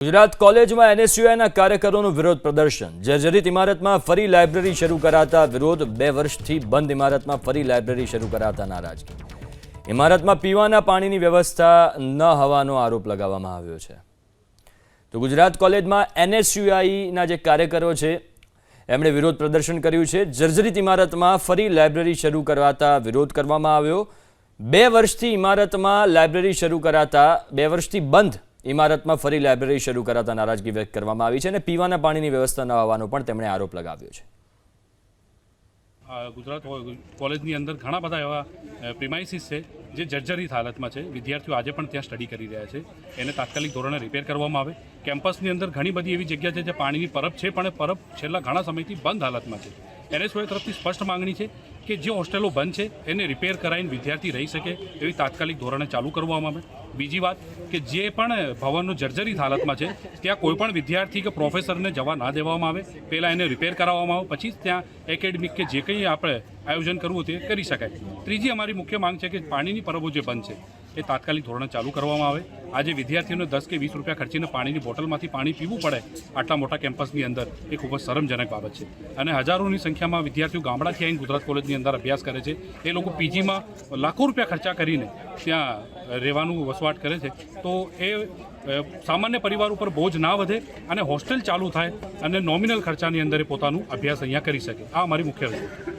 ગુજરાત કોલેજમાં એનએસયુઆઈના કાર્યકરોનું વિરોધ પ્રદર્શન. જર્જરિત ઇમારતમાં ફરી લાઇબ્રેરી શરૂ કરાતા વિરોધ. બે વર્ષથી બંધ ઇમારતમાં ફરી લાઇબ્રેરી શરૂ કરાતા નારાજગી ઇમારતમાં પીવાના પાણીની વ્યવસ્થા ન હોવાનો આરોપ લગાવવામાં આવ્યો છે. તો ગુજરાત કોલેજમાં એનએસયુઆઈના જે કાર્યકરો છે, એમણે વિરોધ પ્રદર્શન કર્યું છે. જર્જરિત ઇમારતમાં ફરી લાઇબ્રેરી શરૂ કરાતા વિરોધ કરવામાં આવ્યો. બે વર્ષથી ઇમારતમાં લાઇબ્રેરી શરૂ કરાતા, બે વર્ષથી બંધ ઇમારતમાં ફરી લાઇબ્રેરી શરૂ કરાતા નારાજગી વ્યક્ત કરવામાં આવી છે અને પીવાના પાણીની વ્યવસ્થા ન હોવાનો પણ તેમણે આરોપ લગાવ્યો છે. ગુજરાત કોલેજની અંદર ઘણા બધા એવા પ્રિમાઇસીસ છે જે જર્જરિત હાલતમાં છે. વિદ્યાર્થીઓ આજે પણ ત્યાં સ્ટડી કરી રહ્યા છે. એને તાત્કાલિક ધોરણે રિપેર કરવામાં આવે. કેમ્પસની અંદર ઘણી બધી એવી જગ્યા છે જે પાણીની પરબ છે, પણ પરબ છેલ્લા ઘણા સમયથી બંધ હાલતમાં છે. એનએસઓએ તરફથી સ્પષ્ટ માંગણી છે કે જે હોસ્ટેલો બંધ છે, એને રિપેર કરાવીને વિદ્યાર્થી રહી શકે એવી તાત્કાલિક ધોરણે ચાલુ કરવામાં આવે. બીજી વાત કે જે પણ ભવનનું જર્જરિત હાલતમાં છે, ત્યાં કોઈપણ વિદ્યાર્થી કે પ્રોફેસરને જવા ના દેવામાં આવે. પહેલાં એને રિપેર કરાવવામાં આવે, પછી જ ત્યાં એકેડમિક કે જે કંઈ આપણે આયોજન કરવું તે કરી શકાય. ત્રીજી અમારી મુખ્ય માંગ છે કે પાણીની પરબો જે બંધ છે એ તાત્કાલિક ધોરણે ચાલુ કરવામાં આવે. આજે વિદ્યાર્થીઓને દસ કે વીસ રૂપિયા ખર્ચીને પાણીની બોટલમાંથી પાણી પીવું પડે આટલા મોટા કેમ્પસની અંદર, એ ખૂબ જ શરમજનક બાબત છે. અને હજારોની સંખ્યામાં વિદ્યાર્થીઓ ગામડાથી આવીને ગુજરાત કોલેજની અંદર અભ્યાસ કરે છે. એ લોકો પીજીમાં લાખો રૂપિયા ખર્ચા કરીને ત્યાં રહેવાનું વસવાટ કરે છે. તો એ સામાન્ય પરિવાર ઉપર બોજ ના વધે અને હોસ્ટેલ ચાલુ થાય અને નોમિનલ ખર્ચાની અંદર એ પોતાનું અભ્યાસ અહીંયા કરી શકે. આ અમારી મુખ્ય રજૂઆત.